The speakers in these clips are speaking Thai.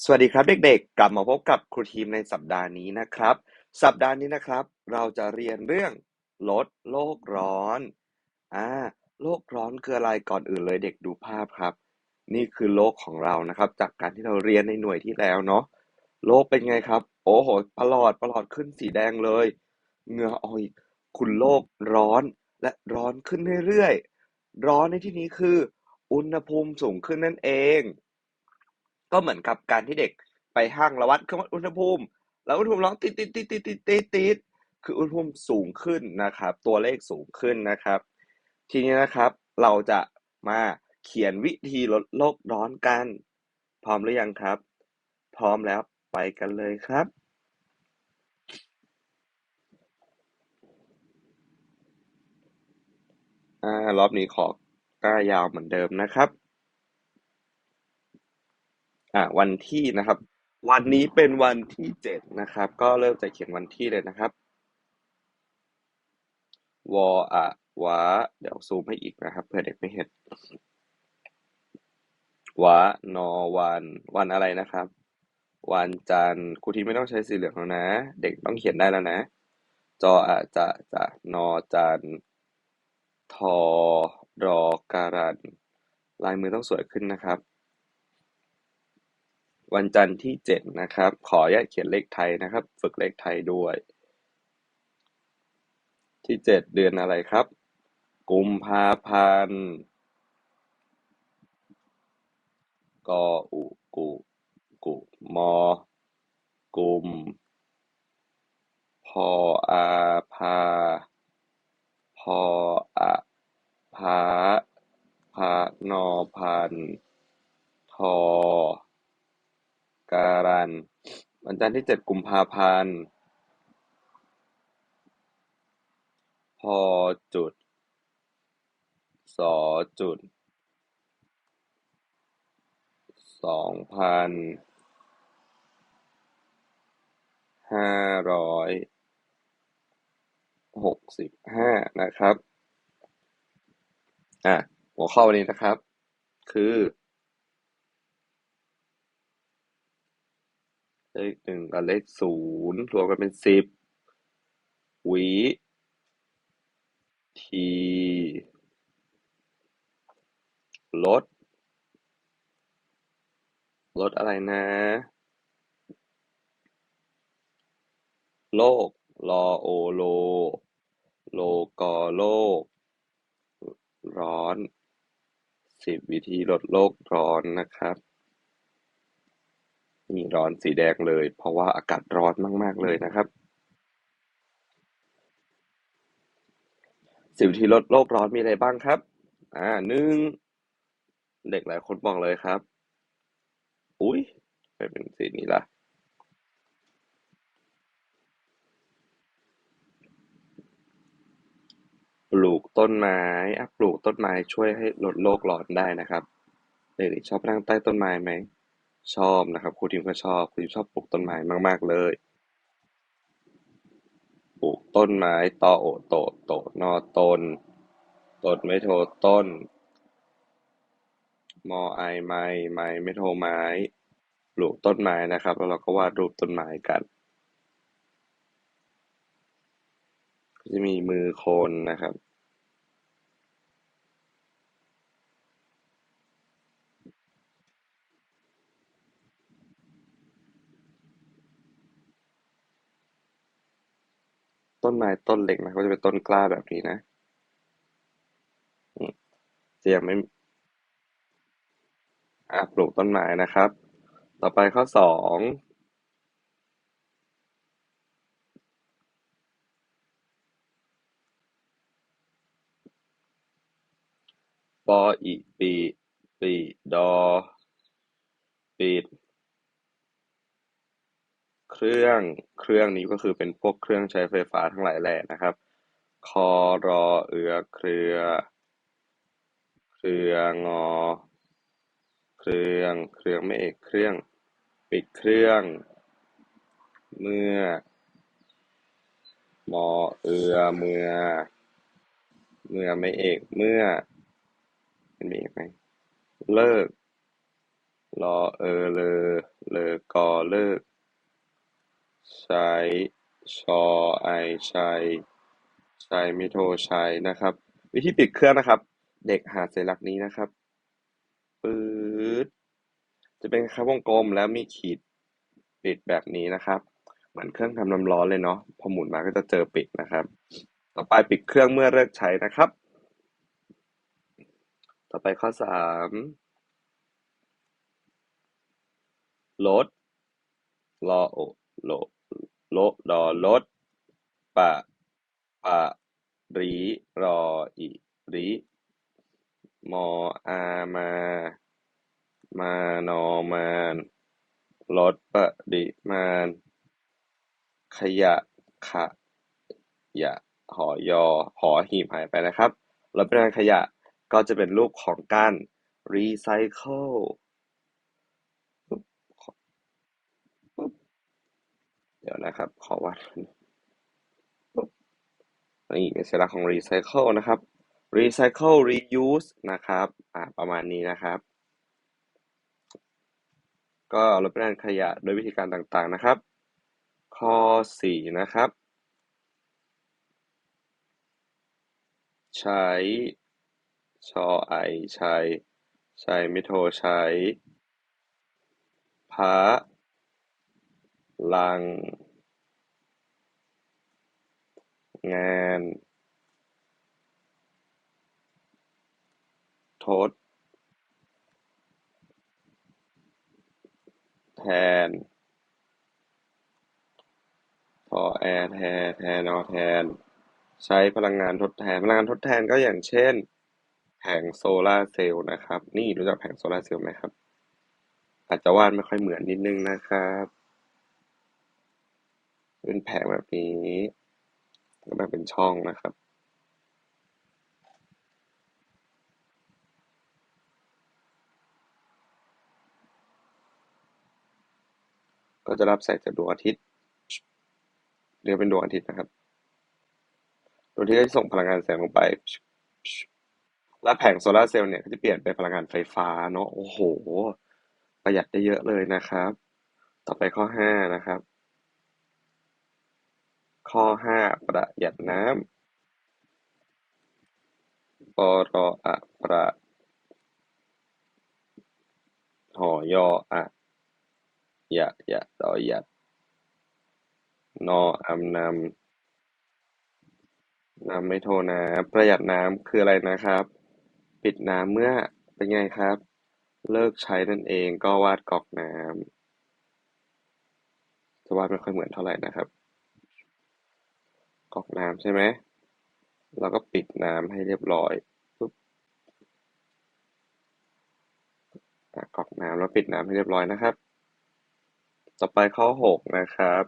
สวัสดีครับเด็กๆ กลับมาพบกับครูทีมในสัปดาห์นี้นะครับ สัปดาห์นี้นะครับ เราจะเรียนเรื่องลดโลกร้อนอ่าโลกร้อนคืออะไรก่อนอื่นเลยเด็กดูภาพครับ นี่คือโลกของเรานะครับ จากการที่เราเรียนในหน่วยที่แล้วเนาะโลกเป็นไงครับ โอ้โหประหลอดประหลอดขึ้นสีแดงเลยเหงื่อออกคุณโลกร้อนและร้อนขึ้นเรื่อยๆร้อนในที่นี้คือ อุณหภูมิสูงขึ้นนั่นเอง ก็เหมือนกับการที่เด็กไปห้างแล้ววัดเครื่องวัดอุณหภูมิ แล้วอุณหภูมิร้อนติดติดติดติดติดติดติดคืออุณหภูมิสูงขึ้นนะครับ ตัวเลขสูงขึ้นนะครับ ทีนี้นะครับ เราจะมาเขียนวิธีลดโลกร้อนกัน พร้อมหรือยังครับ พร้อมแล้วไปกันเลยครับอ่ารอบนี้ขอกล้ายาวเหมือนเดิมนะครับ อ่าวันที่นะครับ วันนี้เป็นวันที่เจ็ดนะครับ ก็เริ่มจะเขียนวันที่เลยนะครับวออะวะเดี๋ยวซูมให้อีกนะครับเผื่อเด็กไม่เห็นวะนอวัน วันอะไรนะครับ วันจันทร์ครูทีไม่ต้องใช้สีเหลืองแล้วนะ เด็กต้องเขียนได้แล้วนะ จออะจะจะนอจันทร์ทอรอการันลายมือต้องสวยขึ้นนะครับ วันจันทร์ที่เจ็ดนะครับ ขออนุญาตเขียนเลขไทยนะครับ ฝึกเลขไทยด้วย ที่เจ็ดเดือนอะไรครับ กุมภาพันธ์กออุกุกุมอกุมพออาพาพออะพาพานอพันทอ การันวันจันทร์ที่เจ็ดกุมภาพันธ์พอจุดสอจุด สองพัน ห้าร้อย หกสิบห้านะครับ อะ หัวข้อวันนี้นะครับ คือ เลขหนึ่งกับเลขศูนย์รวมกันเป็นสิบวิทีลดลดอะไรนะ โลกรอโอโล โลกอโลก ร้อนสิบวิธีลดโลกร้อนนะครับ นี่ร้อนสีแดงเลย เพราะว่าอากาศร้อนมาก ๆ เลยนะครับ สิบวิธีลดโลกร้อนมีอะไรบ้างครับ อ่าหนึ่งเด็กหลายคนบอกเลยครับ อุ้ยไม่เป็นสีนี้ละปลูกต้นไม้อะปลูกต้นไม้ช่วยให้ลดโลกร้อนได้นะครับเด็กๆชอบนั่งใต้ต้นไม้ไหม ชอบนะครับครูทิมก็ชอบครูทิมชอบปลูกต้นไม้มาก ๆ เลย ปลูกต้นไม้ตอโอโตโตนอตนต้นไม่โทต้น มอไอไม้ไม้ไม่โทไม้ปลูกต้นไม้นะครับ แล้วเราก็วาดรูปต้นไม้กันก็จะมีมือคนนะครับ ต้นไม้ต้นเล็กนะก็จะเป็นต้นกล้าแบบนี้นะ อืมจะยังไม่อะปลูกต้นไม้นะครับ ต่อไปข้อสองปออิปิปิดอปิด รื่องเครื่องนี้ก็คือเป็นพวกเครื่องใช้ไฟฟ้าทั้งหลายแหล่นะครับ คอรอเอือเครือ เครืองอ เครื่อง เครื่องไม่เอกเครื่อง ปิดเครื่อง เมื่อ มอเอือเมื่อ เมื่อไม่เอกเมื่อเป็นไม่เอกไหมเลิกรอเออเลอเลอกอเลิก ใช้ชอ ไอ ชัย ชัยไม่โทรชัยนะครับ วิธีปิดเครื่องนะครับ เด็กหาสัญลักษณ์นี้นะครับปื๊ดจะเป็นคำวงกลมแล้วมีขีดปิดแบบนี้นะครับ เหมือนเครื่องทำน้ำร้อนเลยเนาะพอหมุนมาก็จะเจอปิดนะครับ ต่อไปปิดเครื่องเมื่อเลิกใช้นะครับ ต่อไปข้อสามลดรอโอ โล โลดอลด ปะ ปะ รี รอ อิริ มอ อา มา มานอมานลดปริมาณ ขยะ ขะยะ หอยอ หอหีบหายไปนะครับลดปริมาณขยะก็จะเป็นรูปของการรีไซเคิล เดี๋ยวนะครับ ขอวัดนี่เป็นสัญลักษณ์ของรีไซเคิลนะครับรีไซเคิล reuse นะครับ อ่าประมาณนี้นะครับ ก็ลดปริมาณขยะโดยวิธีการต่างๆนะครับ ข้อสี่นะครับ ใช้ชอไอใช้ ใช้ม่โทใช้พระ ลังงาน ทด แทน พอแอร์แทนแทนอแทน ใช้พลังงานทดแทน พลังงานทดแทนก็อย่างเช่น แผงโซลาเซลล์นะครับ นี่รู้จักแผงโซลาเซลล์ไหมครับ อาจจะวาดไม่ค่อยเหมือนนิดนึงนะครับ เป็นแผงแบบนี้ก็แบบเป็นช่องนะครับ ก็จะรับแสงจากดวงอาทิตย์เรียกเป็นดวงอาทิตย์นะครับดวงอาทิตย์ก็จะส่งพลังงานแสงลงไป และแผงโซลาร์เซลล์เนี่ยก็จะเปลี่ยนเป็นพลังงานไฟฟ้าเนาะโอ้โห ประหยัดได้เยอะเลยนะครับ ต่อไปข้อห้านะครับ ข้อห้าประหยัดน้ำปรออะประหอยออะยะยะดอยัดนออำนำนำไม่โทนะ ประหยัดน้ำคืออะไรนะครับ ปิดน้ำเมื่อเป็นไงครับ เลิกใช้นั่นเองก็วาดกอกน้ำจะวาดไม่ค่อยเหมือนเท่าไหร่นะครับ กอกน้ำใช่ไหมเราก็ปิดน้ำให้เรียบร้อยปุ๊บกอกน้ำแล้วปิดน้ำให้เรียบร้อยนะครับ ต่อไปข้อหกนะครับ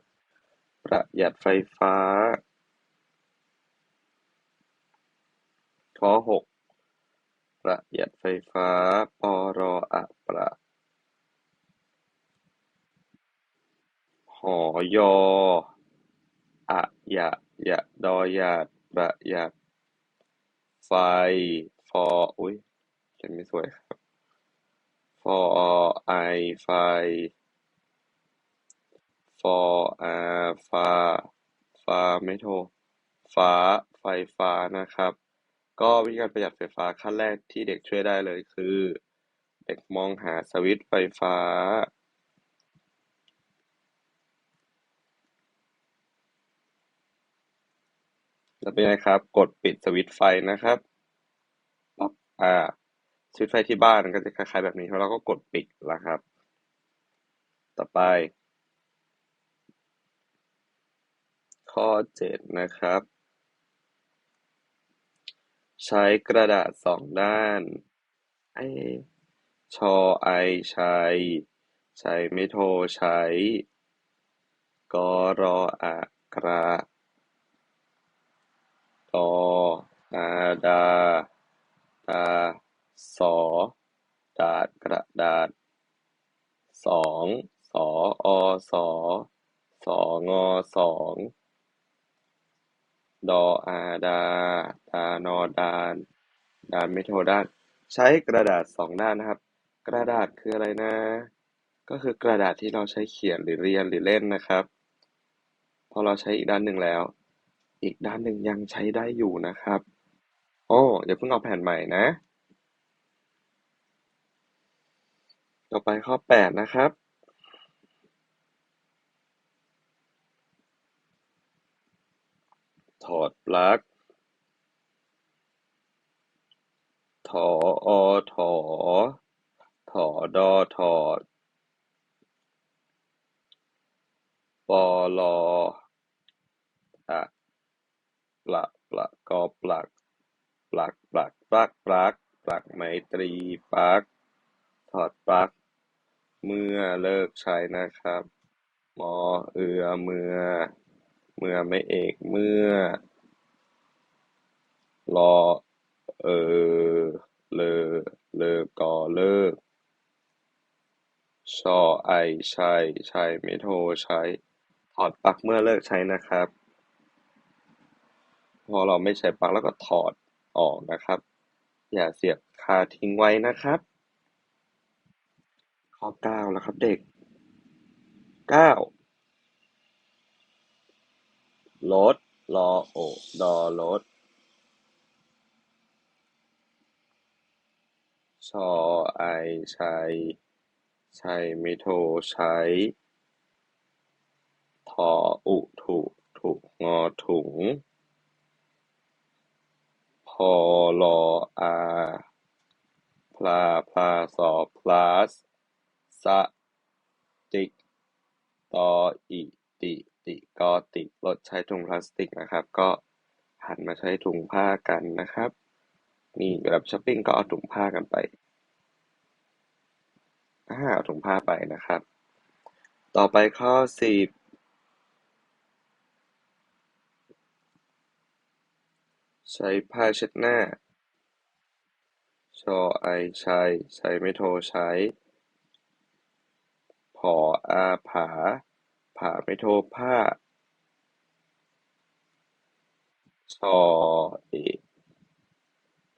ประหยัดไฟฟ้า ข้อหกประหยัดไฟฟ้าปรออะประหอยออะยะ ยะ ดอ หยาด ประหยัด ไฟ ฟอ อุ้ยเขียนไม่สวยครับ ฟอ ไอ ไฟ ฟอ อาฟาฟ้า ไม่โทร ฟ้า ไฟฟ้านะครับ ก็วิธีการประหยัดไฟฟ้าขั้นแรกที่เด็กช่วยได้เลยคือ เด็กมองหาสวิตช์ไฟฟ้า แล้วเป็นไงครับ กดปิดสวิตช์ไฟนะครับป๊อปอ่า สวิตช์ไฟที่บ้านก็จะคล้ายๆแบบนี้แล้วเราก็กดปิดนะครับ ต่อไป ข้อเจ็ดนะครับ ใช้กระดาษสองด้านไอชอไอใช้ใช้ไม่โทรใช้กรออะกระตอ อาดา สอ ดาด กระดาษ สอง สออสอ สองอสอง ดออาดา ดานอดานดานไม่โทด้าน ใช้กระดาษสองด้านนะครับ กระดาษคืออะไรนะ ก็คือกระดาษที่เราใช้เขียนหรือเรียนหรือเล่นนะครับ พอเราใช้อีกด้านหนึ่งแล้ว อีกด้านหนึ่งยังใช้ได้อยู่นะครับ โอ้ อย่าเพิ่งเอาแผ่นใหม่นะ ต่อไปข้อแปดนะครับ ถอดปลั๊ก ถออถอ ถอดอถอดปอลออะปลักปลักกอปลัก ปลักปลักปลักปลักปลักไมตรีปลักถอดปลักเมื่อเลิกใช้นะครับ มอเอือเมื่อ เมื่อไม่เอกเมื่อรอเออเลอเลอกอเลิกชอไอใช่ใช่ไม่โทรใช้ถอดปลั๊กเมื่อเลิกใช้นะครับ พอเราไม่ใช้ปลั๊กแล้วก็ถอด ออกนะครับ อย่าเสียบคาทิ้งไว้นะครับ ข้อเก้าแล้วครับเด็กเก้าลดรอโอดอลดชอไอช้ใช้ไม่โทรใช้ทออุถุถุงอถุง พอลออาพลาพลาสอพลาสสะติกตออิติติกอติลดใช้ถุงพลาสติกนะครับ ก็หันมาใช้ถุงผ้ากันนะครับ นี่เวลาช้อปปิ้งก็เอาถุงผ้ากันไปอ่าเอาถุงผ้าไปนะครับ ต่อไปข้อสิบ ใช้ผ้าเช็ดหน้า ชอ ไอใช้ใช้ไม่โท ใช้ ผอ อา ผา ผาไม่โท ผ้า ชอ เอ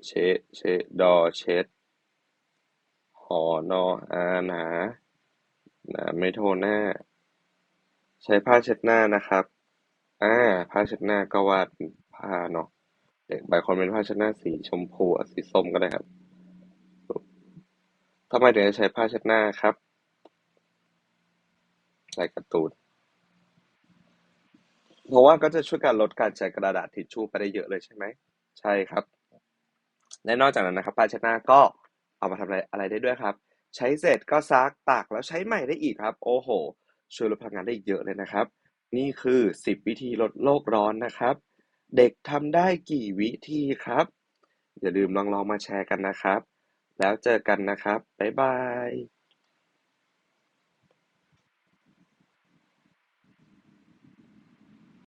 เช เช ดอ เช็ด หอนอ อาหนาหนาไม่โท หน้า ใช้ผ้าเช็ดหน้านะครับ อ่า ผ้าเช็ดหน้าก็วาดผ้าเนาะเด็ก บางคนเป็นผ้าเช็ดหน้าสีชมพูอะสีส้มก็ได้ครับ ทำไมถึงจะใช้ผ้าเช็ดหน้าครับใส่การ์ตูนเพราะว่าก็จะช่วยการลดการใช้กระดาษทิชชู่ไปได้เยอะเลยใช่ไหม ใช่ครับ และนอกจากนั้นนะครับผ้าเช็ดหน้าก็เอามาทำอะไรอะไรได้ด้วยครับ ใช้เสร็จก็ซักตากแล้วใช้ใหม่ได้อีกครับ โอ้โห ช่วยลดพลังงานได้เยอะเลยนะครับ นี่คือ 10 วิธีลดโลกร้อนนะครับ เด็กทำได้กี่วิธีครับ อย่าลืมลองลองมาแชร์กันนะครับ แล้วเจอกันนะครับ บ๊ายบาย